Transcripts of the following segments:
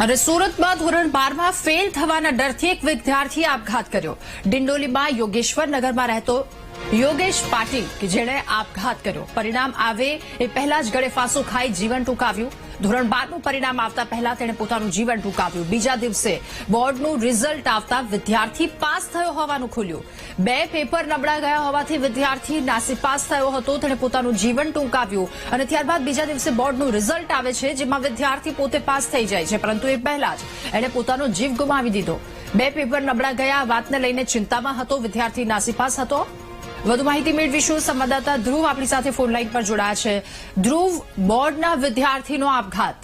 અને સુરતમાં ધોરણ બારમાં ફેલ થવાના ડરથી એક વિદ્યાર્થીએ આપઘાત કર્યો. ડિંડોલીમાં યોગેશ્વર નગરમાં રહેતો યોગેશ પાટીલ કે જેણે આપઘાત કર્યો. પરિણામ આવે એ પહેલા જ ગળે ફાંસો ખાઈ જીવન ટૂંકાવ્યું. ધોરણ બારનું પરિણામ આવતા પહેલા તેણે પોતાનું જીવન ટૂંકાવ્યું. બીજા દિવસે બોર્ડનું રિઝલ્ટ આવતા વિદ્યાર્થી પાસ થયો હોવાનું ખુલ્યું. બે પેપર નબળા ગયા હોવાથી વિદ્યાર્થી નાસીપાસ થયો હતો. તેણે પોતાનું જીવન ટૂંકાવ્યું અને ત્યારબાદ બીજા દિવસે બોર્ડનું રિઝલ્ટ આવે છે, જેમાં વિદ્યાર્થી પોતે પાસ થઈ જાય છે. પરંતુ એ પહેલા જ એણે પોતાનો જીવ ગુમાવી દીધો. બે પેપર નબળા ગયા, વાતને લઈને ચિંતામાં હતો. વિદ્યાર્થી નાસીપાસ હતો. વધુ માહિતી મેળવીશું. સંવાદદાતા ધ્રુવ આપણી સાથે ફોન લાઈન પર જોડાયા છે. ધ્રુવ, બોર્ડના વિદ્યાર્થીનો આપઘાત.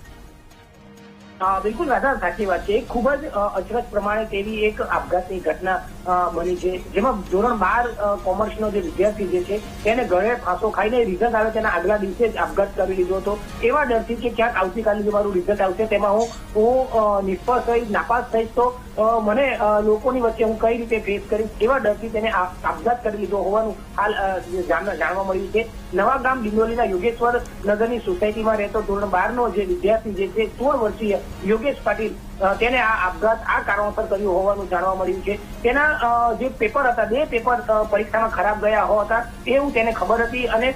બિલકુલ, રાધા, સાચી વાત છે. ખૂબ જ અચરજ પ્રમાણે તેવી એક આપઘાતની ઘટના બની છે જેમાં ધોરણ બાર કોમર્સનો જે વિદ્યાર્થી જે છે, તેને ઘરે ફાંસો ખાઈને રિઝલ્ટ આવે તેના આગલા દિવસે જ આપઘાત કરી લીધો હતો. એવા ડરથી કે ક્યાંક આવતીકાલે જે મારું રિઝલ્ટ આવશે તેમાં હું હું નિષ્ફળ થઈશ નાપાસ થઈશ તો મને લોકોની વચ્ચે હું કઈ રીતે ફેસ કરીશ એવા ડરથી તેને આપઘાત કરી લીધો હોવાનું હાલ જાણવા મળ્યું છે. નવા ગામ ડિંડોલીના યોગેશ્વર નગરની સોસાયટીમાં રહેતો ધોરણ બાર નો જે વિદ્યાર્થી જે છે, સોળ વર્ષીય યોગેશ પાટીલ તેને આ આપઘાત આ કારણોસર કર્યું હોવાનું જાણવા મળ્યું છે. તેના જે પેપર હતા, બે પેપર પરીક્ષામાં ખરાબ ગયા હતા એવું તેને ખબર હતી અને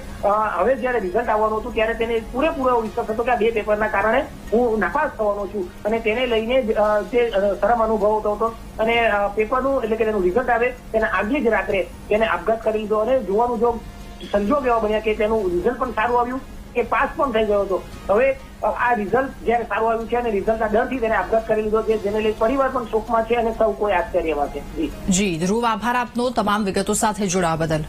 હવે જયારે રિઝલ્ટ આવવાનું હતું, ત્યારે તેને પૂરેપૂરો વિશ્વાસ હતો કે આ બે પેપરના કારણે હું નાપાસ થવાનો છું. અને તેને લઈને જે શરમ અનુભવતો હતો. અને પેપરનું એટલે કે તેનું રિઝલ્ટ આવે, તેના આગલી જ રાત્રે તેને આપઘાત કરી લીધો અને જોવાનું જો સંજોગ એવા બન્યા કે તેનું રિઝલ્ટ પણ સારું આવ્યું. કે પાસ પણ થઈ ગયો હતો. હવે આ રિઝલ્ટ જયારે સારું આવ્યું છે અને રિઝલ્ટના ડરથી તેને આપઘાત કરી લીધો છે, જેને લઈ પરિવાર પણ શોકમાં છે અને સૌ કોઈ આશ્ચર્યમાં છે. જી, ધ્રુવ, આભાર આપનો તમામ વિગતો સાથે જોડાવા બદલ.